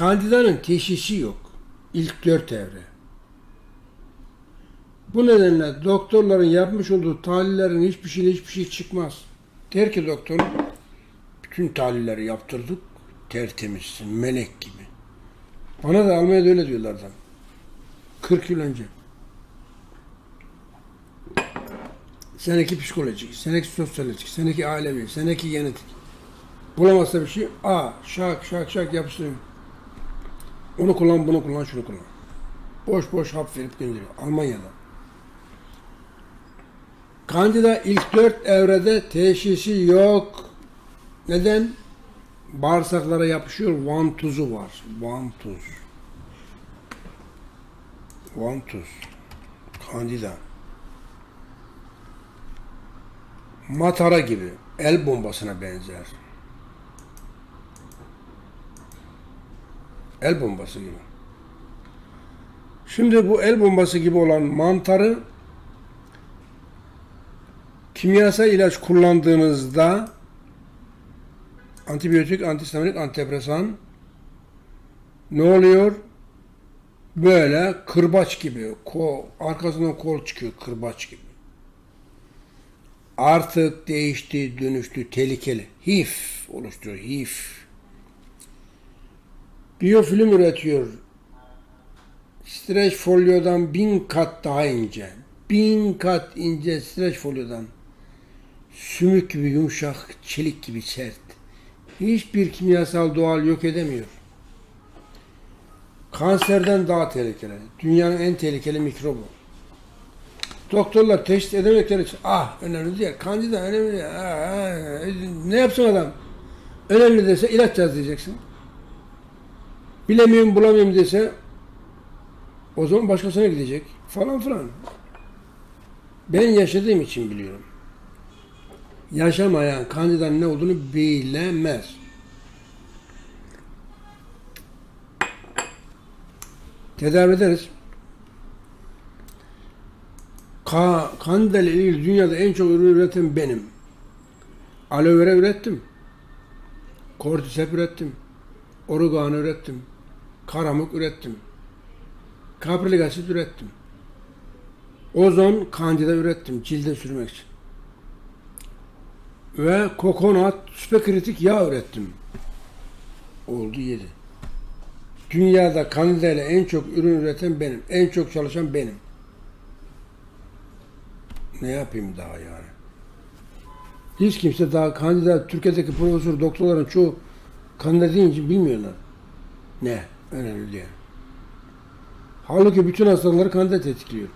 Kandidanın teşhisi yok. İlk dört evre. Bu nedenle doktorların yapmış olduğu tahlillerin hiçbir şey hiçbir şey çıkmaz. Der ki doktor, bütün tahlilleri yaptırdık, tertemizsin, melek gibi. Bana da Almanya'da öyle diyorlardı. 40 yıl önce. Seneki psikolojik, seneki sosyolojik, seneki ailevi, seneki genetik. Bulamazsa bir şey, a şak şak şak yapıştırıyor. Onu kullan, bunu kullan, şunu kullan. Boş boş hap verip gönderiyor. Almanya'da. Kandida ilk dört evrede teşhisi yok. Neden? Bağırsaklara yapışıyor, vantuzu var. Vantuz. Vantuz. Kandida. Matara gibi. El bombasına benzer. El bombası gibi. Şimdi bu el bombası gibi olan mantarı kimyasal ilaç kullandığınızda antibiyotik, antihistaminik, antidepresan ne oluyor? Böyle kırbaç gibi, kol, arkasından kol çıkıyor kırbaç gibi. Artık değişti, dönüştü, tehlikeli. Hif oluşturuyor, hif. Biyofilm üretiyor. Streç folyodan bin kat daha ince. Bin kat ince streç folyodan. Sümük gibi yumuşak, çelik gibi sert. Hiçbir kimyasal doğal yok edemiyor. Kanserden daha tehlikeli. Dünyanın en tehlikeli mikrobu. Doktorlar teşhis edemedikleri için ah önemli değil. Kandida önemli değil. Ah, ah. Ne yapsın adam? Önemli dese ilaç yaz diyeceksin. Bilemiyorum bulamıyorum dese o zaman başkasına gidecek falan filan. Ben yaşadığım için biliyorum. Yaşamayan kandidanın ne olduğunu bilemez. Tedavi ederiz. Ka kandida ile ilgili dünyada en çok ürün üreten benim. Aloe vera ürettim. Cordyceps ürettim. Oregano ürettim. Karamuk ürettim. Kaprilik asit ürettim. Ozon kandida ürettim cilde sürmek için. Ve kokonat süperkritik yağ ürettim. Oldu yedi. Dünyada kandida ile en çok ürün üreten benim. En çok çalışan benim. Ne yapayım daha yani? Hiç kimse daha kandida, Türkiye'deki profesör doktorların çoğu kandida deyince bilmiyorlar. Ne? Önemli. Halbuki bütün hastalıkları kandida tetikliyor.